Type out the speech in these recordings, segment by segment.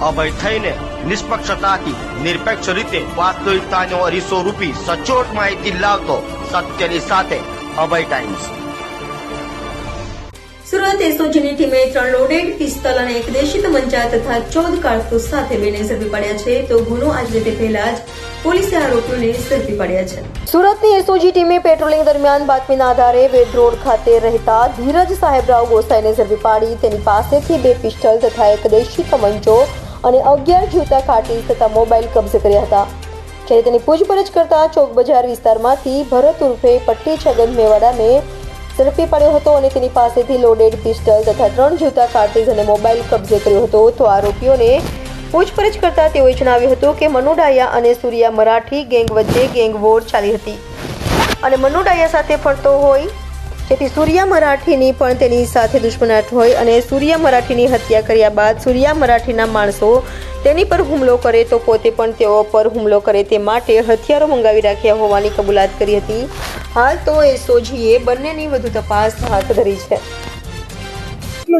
અભય થઈને નિષ્પક્ષતાથી નિરપેક્ષ રીતે વાસ્તવિકતાનો અરીસો રૂપી સચોટ માહિતી લાવતો સત્યની સાથે અભય ટાઈમ્સ. સુરત એસઓજીની ટીમે ત્રણ લોડેડ પિસ્તલ અને એક દેશી તમંચા તથા ચૌદ કારતૂસ સાથે બેને ઝડપી પડ્યા છે. તો ગુનો આજે તે પહેલા જ પોલીસે આરોપીઓને ઝડપી પડ્યા છે. સુરતની એસઓજી ટીમે પેટ્રોલિંગ દરમિયાન બાતમીના આધારે વેદ રોડ ખાતે રહેતા ધીરજ સાહેબરાવ ગોસાઈને ઝડપી પાડી. તેની પાસેથી બે પિસ્ટલ તથા એક દેશી તમંચો અને અગિયાર જીવતા કાઢી તથા મોબાઈલ કબજે કર્યા હતા. જ્યારે તેની પૂછપરછ કરતા ચોક બજાર વિસ્તારમાંથી ભરત ઉર્ફે પટ્ટી છગન મેવાડાને ઝડપી પાડ્યો હતો અને તેની પાસેથી લોડેડ પિસ્ટલ તથા ત્રણ જીવતા કાર્ટીજ અને મોબાઈલ કબજે કર્યો હતો, તો આરોપીઓને પૂછપરછ કરતા તેઓએ જણાવ્યું હતું કે મનોડાયા અને સૂર્યા મરાઠી ગેંગ વચ્ચે ગેંગ વોર ચાલી હતી. અને મનોડાયા સાથે ફરતો હોય જેથી સૂર્યા મરાઠીની પણ તેની સાથે દુશ્મનાટ હોય અને સૂર્યા મરાઠીની હત્યા કર્યા બાદ સૂર્યા મરાઠીના માણસો તેની પર હુમલો કરે તો પોતે પણ તેઓ પર હુમલો કરે તે માટે હથિયારો મંગાવી રાખ્યા હોવાની કબૂલાત કરી હતી. હાલ તો એ સોજીએ બંનેની વધુ તપાસ હાથ ધરી છે.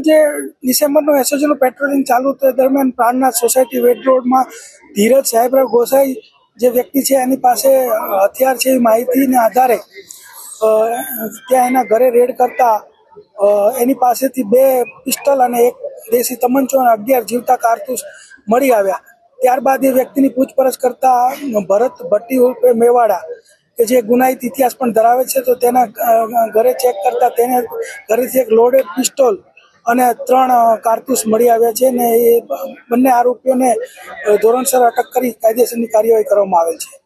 જે ડિસેમ્બરનું એસઓજીનું પેટ્રોલિંગ ચાલુ તે દરમિયાન પ્રાણનાથ સોસાયટી વેટ રોડમાં ધીરજ સાહેબરાવ ગોસાઈ જે વ્યક્તિ છે એની પાસે હથિયાર છે એ માહિતીને આધારે ત્યાં એના ઘરે રેડ કરતા એની પાસેથી બે પિસ્ટલ અને એક દેશી તમંચો અને અગિયાર જીવતા કારતૂસ મળી આવ્યા. ત્યારબાદ એ વ્યક્તિની પૂછપરછ કરતા ભરત ભટ્ટી ઉર્ફે મેવાડા, કે જે ગુનાહિત ઇતિહાસ પણ ધરાવે છે, તો તેના ઘરે ચેક કરતા તેને ઘરેથી એક લોડેડ પિસ્તોલ અને ત્રણ કારતૂસ મળી આવ્યા છે ને એ બંને આરોપીઓને ધોરણસર અટક કરી કાયદેસરની કાર્યવાહી કરવામાં આવેલ છે.